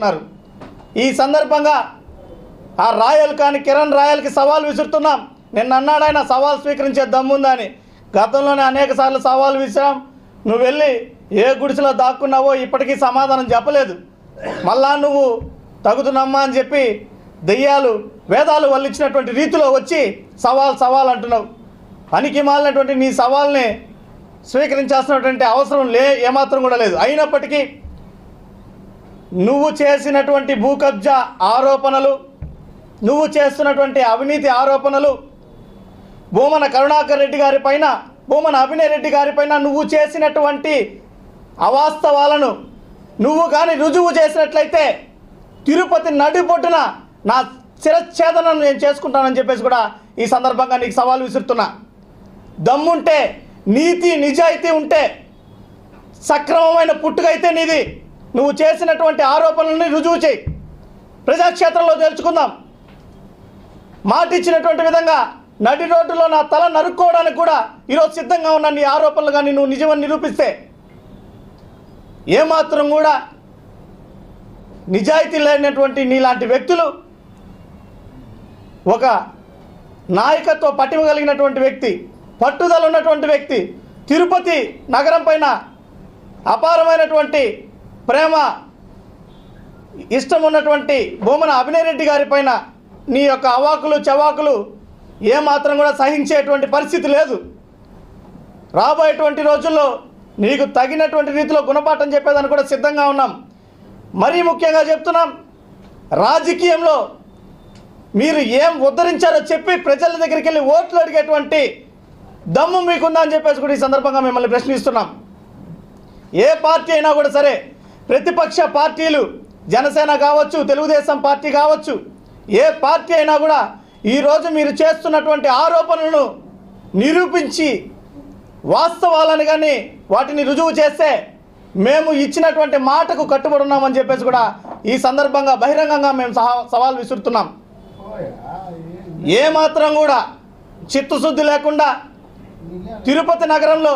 ఉన్నారు ఈ సందర్భంగా ఆ రాయల్ కానీ కిరణ్ రాయల్కి సవాల్ విసురుతున్నాం. నిన్న అన్నాడు ఆయన సవాల్ స్వీకరించే దమ్ముందా అని గతంలోనే అనేక సార్లు సవాల్ విసిరాం. నువ్వు వెళ్ళి ఏ గుడిసెలో దాక్కున్నావో ఇప్పటికీ సమాధానం చెప్పలేదు. మళ్ళా నువ్వు తగుతున్నామ్మా అని చెప్పి దెయ్యాలు వేదాలు వల్లించినటువంటి రీతిలో వచ్చి సవాల్ సవాల్ అంటున్నావు. పనికి మాలినటువంటి నీ సవాల్ని స్వీకరించాల్సినటువంటి అవసరం లే ఏమాత్రం కూడా లేదు. అయినప్పటికీ నువ్వు చేసినటువంటి భూకబ్జా ఆరోపణలు నువ్వు చేస్తున్నటువంటి అవినీతి ఆరోపణలు భూమన కరుణాకర్ రెడ్డి గారి పైన భూమన అభినయ్ రెడ్డి గారి పైన నువ్వు చేసినటువంటి అవాస్తవాలను నువ్వు కానీ రుజువు చేసినట్లయితే తిరుపతి నడిపొట్టున నా చిరఛేదనను నేను చేసుకుంటానని చెప్పేసి కూడా ఈ సందర్భంగా నీకు సవాల్ విసురుతున్నా. దమ్ముంటే నీతి నిజాయితీ ఉంటే సక్రమమైన పుట్టుకైతే నీది. నువ్వు చేసినటువంటి ఆరోపణలని రుజువు చేయి. ప్రజాక్షేత్రంలో తెలుసుకుందాం మాటిచ్చినటువంటి విధంగా నడి రోడ్డులో నా తల నరుక్కోవడానికి కూడా ఈరోజు సిద్ధంగా ఉన్న నీ ఆరోపణలు కానీ నువ్వు నిజమని నిరూపిస్తే ఏమాత్రం కూడా నిజాయితీ లేనటువంటి నీలాంటి వ్యక్తులు ఒక నాయకత్వ పటిమ కలిగినటువంటి వ్యక్తి పట్టుదల ఉన్నటువంటి వ్యక్తి తిరుపతి నగరం పైన అపారమైనటువంటి ప్రేమ ఇష్టం ఉన్నటువంటి భూమన అభినయ్ రెడ్డి గారి పైన నీ యొక్క అవాకులు చవాకులు ఏమాత్రం కూడా సహించేటువంటి పరిస్థితి లేదు. రాబోయేటువంటి రోజుల్లో నీకు తగినటువంటి రీతిలో గుణపాఠం చెప్పేదానికి కూడా సిద్ధంగా ఉన్నాం. మరీ ముఖ్యంగా చెప్తున్నాం రాజకీయంలో మీరు ఏం ఉద్ధరించారో చెప్పి ప్రజల దగ్గరికి వెళ్ళి ఓట్లు అడిగేటువంటి దమ్ము మీకుందా అని చెప్పేసి కూడా ఈ సందర్భంగా మిమ్మల్ని ప్రశ్నిస్తున్నాం. ఏ పార్టీ అయినా కూడా సరే ప్రతిపక్ష పార్టీలు జనసేన కావచ్చు తెలుగుదేశం పార్టీ కావచ్చు ఏ పార్టీ అయినా కూడా ఈరోజు మీరు చేస్తున్నటువంటి ఆరోపణలను నిరూపించి వాస్తవాలను కానీ వాటిని రుజువు చేస్తే మేము ఇచ్చినటువంటి మాటకు కట్టుబడి ఉన్నామని చెప్పేసి కూడా ఈ సందర్భంగా బహిరంగంగా మేము సహా సవాల్ విసురుతున్నాం. ఏ మాత్రం కూడా చిత్తశుద్ధి లేకుండా తిరుపతి నగరంలో